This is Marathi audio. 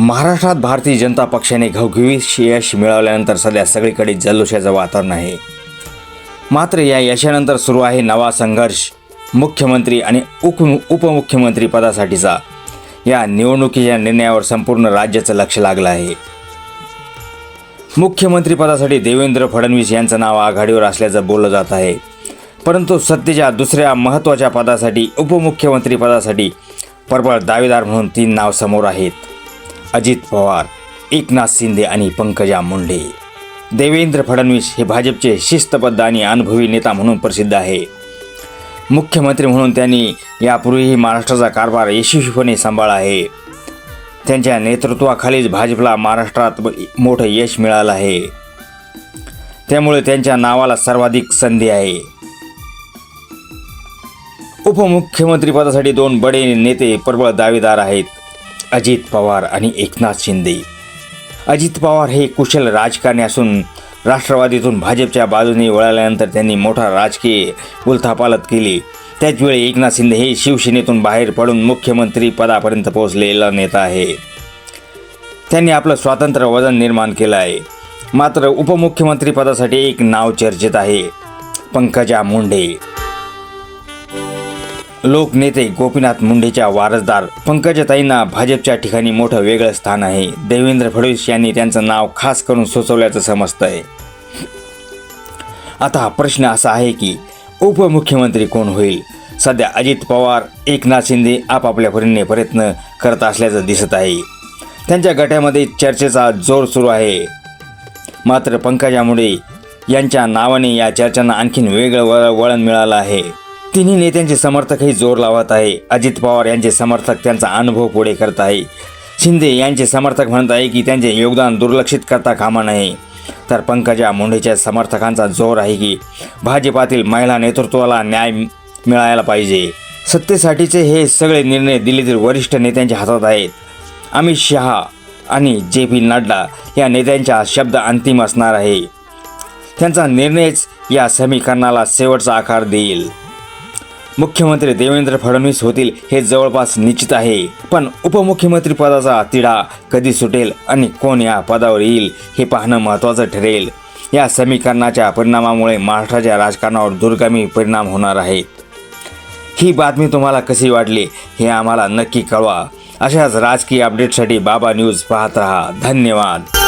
महाराष्ट्रात भारतीय जनता पक्षाने घवघवी यश मिळवल्यानंतर सध्या सगळीकडे जल्लोषाचं वातावरण आहे. मात्र या यशानंतर सुरू आहे नवा संघर्ष. मुख्यमंत्री आणि उप उपमुख्यमंत्री पदासाठीचा. या निवडणुकीच्या निर्णयावर संपूर्ण राज्याचं लक्ष लागलं आहे. मुख्यमंत्रीपदासाठी देवेंद्र फडणवीस यांचं नाव आघाडीवर असल्याचं बोललं जात आहे. परंतु सत्तेच्या दुसऱ्या महत्त्वाच्या पदासाठी उपमुख्यमंत्री पदासाठी प्रबळ दावेदार म्हणून तीन नाव समोर आहेत. अजित पवार एकनाथ शिंदे आणि पंकजा मुंडे. देवेंद्र फडणवीस हे भाजपचे शिस्तबद्ध आणि अनुभवी नेता म्हणून प्रसिद्ध आहे. मुख्यमंत्री म्हणून त्यांनी यापूर्वीही महाराष्ट्राचा कारभार यशस्वीपणे सांभाळला आहे. त्यांच्या नेतृत्वाखालीच भाजपला महाराष्ट्रात मोठं यश मिळालं आहे. त्यामुळे त्यांच्या नावाला सर्वाधिक संधी आहे. उपमुख्यमंत्रीपदासाठी दोन बडे नेते प्रबळ दावेदार आहेत. अजित पवार आणि एकनाथ शिंदे. अजित पवार हे कुशल राजकारणी असून राष्ट्रवादीतून भाजपच्या बाजूने वळाल्यानंतर त्यांनी मोठा राजकीय उलथापालत केली. त्याचवेळी एकनाथ शिंदे हे शिवसेनेतून बाहेर पडून मुख्यमंत्री पदापर्यंत पोहोचलेला नेता आहे. त्यांनी आपलं स्वातंत्र्य वजन निर्माण केलं आहे. मात्र उपमुख्यमंत्री पदासाठी एक नाव चर्चेत आहे पंकजा मुंडे. लोकनेते गोपीनाथ मुंडेच्या वारसदार पंकजाताईंना भाजपच्या ठिकाणी मोठं वेगळं स्थान आहे. देवेंद्र फडणवीस यांनी त्यांचं नाव खास करून सुचवल्याचं समजतं आहे आता हा प्रश्न असा आहे की उपमुख्यमंत्री कोण होईल? सध्या अजित पवार एकनाथ शिंदे आपापल्या परीने प्रयत्न करत असल्याचं दिसत आहे. त्यांच्या गटामध्ये चर्चेचा जोर सुरू आहे. मात्र पंकजा मुंडे यांच्या नावाने या चर्चांना आणखीन वेगळं वळ वळण मिळालं आहे. तिन्ही नेत्यांचे समर्थकही जोर लावत आहे. अजित पवार यांचे समर्थक त्यांचा अनुभव पुढे करत आहे. शिंदे यांचे समर्थक म्हणत आहे की त्यांचे योगदान दुर्लक्षित करता कामा नये. तर पंकजा मुंडेच्या समर्थकांचा जोर आहे की भाजपातील महिला नेतृत्वाला न्याय मिळायला पाहिजे. सत्तेसाठीचे हे सगळे निर्णय दिल्लीतील वरिष्ठ नेत्यांच्या हातात आहेत. अमित शहा आणि जे पी नड्डा या नेत्यांचा शब्द अंतिम असणार आहे. त्यांचा निर्णयच या समीकरणाला शेवटचा आकार देईल. मुख्यमंत्री देवेंद्र फडणवीस होतील हे जवळपास निश्चित आहे. पण उपमुख्यमंत्री पदाचा तिढा कधी सुटेल आणि कोण या पदावर येईल हे पाहणं महत्त्वाचं ठरेल. या समीकरणाच्या परिणामामुळे महाराष्ट्राच्या राजकारणावर दुर्गामी परिणाम होणार आहेत. ही बातमी तुम्हाला कशी वाटली हे आम्हाला नक्की कळवा. अशाच राजकीय अपडेटसाठी बाबा न्यूज पाहत रहा. धन्यवाद.